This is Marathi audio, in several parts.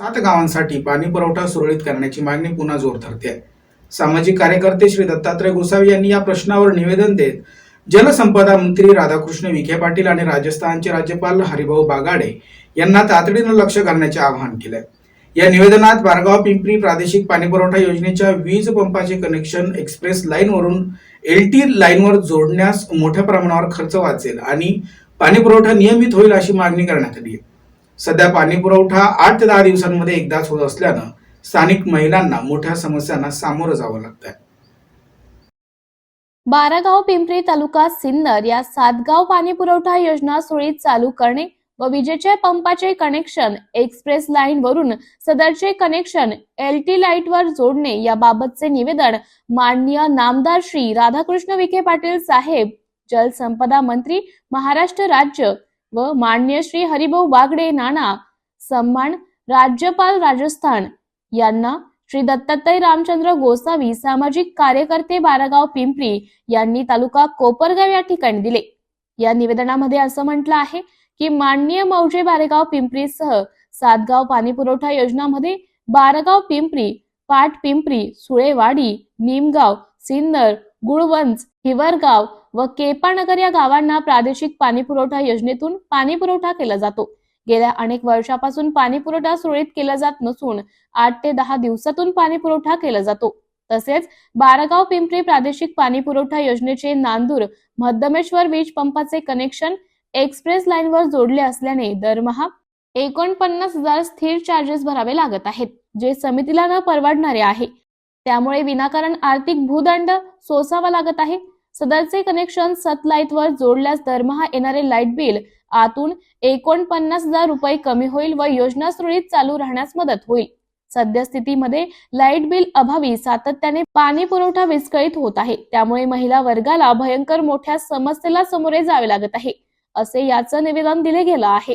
सात गावांसाठी पाणी पुरवठा सुरळीत करण्याची मागणी पुन्हा जोर धरते सामाजिक कार्यकर्ते श्री दत्तात्रय गोसावी यांनी या प्रश्नावर निवेदन देत जलसंपदा मंत्री राधाकृष्ण विखे पाटील आणि राजस्थानचे राज्यपाल हरिभाऊ बागाडे यांना तातडीनं लक्ष घालण्याचे आवाहन केलंय. या निवेदनात बारगाव पिंपरी प्रादेशिक पाणीपुरवठा योजनेच्या वीज पंपाचे कनेक्शन एक्सप्रेस लाईनवरून एल टी लाईनवर जोडण्यास मोठ्या प्रमाणावर खर्च वाचेल आणि पाणीपुरवठा नियमित होईल अशी मागणी करण्यात आली आहे. सध्या पाणी पुरवठा आठ ते दहा दिवसांमध्ये एकदाच होत असल्यानं स्थानिक महिलांना मोठ्या समस्यांना सामोरं जावं लागतंय. बारागाव पिंपरी तालुका सिन्नर या सातगाव पाणी पुरवठा योजना सुरळीत चालू करणे व विजेच्या पंपाचे कनेक्शन एक्सप्रेस लाईन वरून सदरचे कनेक्शन एल टी लाइट वर जोडणे याबाबतचे निवेदन माननीय नामदार श्री राधाकृष्ण विखे पाटील साहेब जलसंपदा मंत्री महाराष्ट्र राज्य व मान्य श्री हरिभाऊ बागडे नाना सन्मान राज्यपाल राजस्थान यांना श्री दत्तात्रय रामचंद्र गोसावी सामाजिक कार्यकर्ते बारागाव पिंपरी यांनी तालुका कोपरगाव या ठिकाणी दिले. या निवेदनामध्ये असं म्हटलं आहे की माननीय मौजे बारेगाव पिंपरीसह सातगाव पाणी पुरवठा योजनामध्ये बारगाव पिंपरी पाट पिंपरी सुळेवाडी निमगाव सिन्नर गुळवंच हिवरगाव व केपानगर या गावांना प्रादेशिक पाणी पुरवठा योजनेतून पाणी पुरवठा केला जातो. गेल्या अनेक वर्षापासून पाणी पुरवठा सुरळीत केला जात नसून आठ ते दहा दिवसातून पाणी पुरवठा केला जातो. तसेच बारागाव पिंपरी प्रादेशिक पाणी पुरवठा योजनेचे नांदूर मध्यमेश्वर वीज पंपाचे कनेक्शन एक्सप्रेस लाईनवर जोडले असल्याने दरमहा एकोणपन्नास हजार स्थिर चार्जेस भरावे लागत आहेत जे समितीला न परवडणारे आहे. त्यामुळे विनाकारण आर्थिक भूदंड सोसावा लागत आहे. सदरचे कनेक्शन सतलाईटवर जोडल्यास दरमहा येणारे लाइट बिल आतून एकोणपन्नास हजार रुपये कमी होईल व योजना सुरळीत चालू राहण्यास मदत होईल. सद्यस्थितीमध्ये लाइट बिल अभावी सातत्याने पाणी पुरवठा विस्कळीत होत आहे. त्यामुळे महिला वर्गाला भयंकर मोठ्या समस्येला सामोरे जावे लागत आहे असे याचं निवेदन दिले गेलं आहे.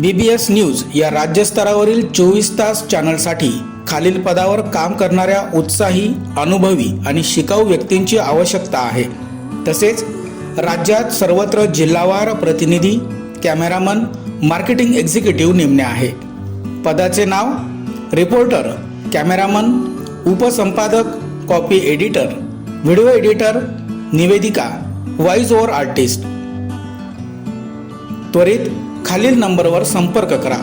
बीबीएस न्यूज या राज्यस्तरावरील चोवीस तास चॅनलसाठी खालील पदावर काम करणाऱ्या उत्साही अनुभवी आणि शिकाऊ व्यक्तींची आवश्यकता आहे. तसेच राज्यात सर्वत्र जिल्हावार प्रतिनिधी कॅमेरामन मार्केटिंग एक्झिक्युटिव्ह नेमणे आहे. पदाचे नाव रिपोर्टर कॅमेरामन उपसंपादक कॉपी एडिटर व्हिडिओ एडिटर निवेदिका व्हॉइस ओवर आर्टिस्ट. त्वरित खालील नंबरवर संपर्क करा.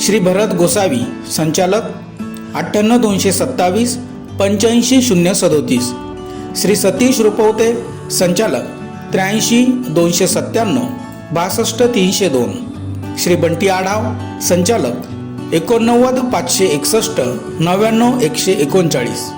श्री भरत गोसावी संचालक अठ्ठ्याण्णव दोनशे सत्तावीस पंच्याऐंशी शून्य सदोतीस. श्री सतीश रुपवते संचालक त्र्याऐंशी दोनशे सत्त्याण्णव बासष्ट तीनशे दोन. श्री बंटी आढाव संचालक एकोणनव्वद पाचशे एकसष्ट नव्याण्णव एकशे एकोणचाळीस.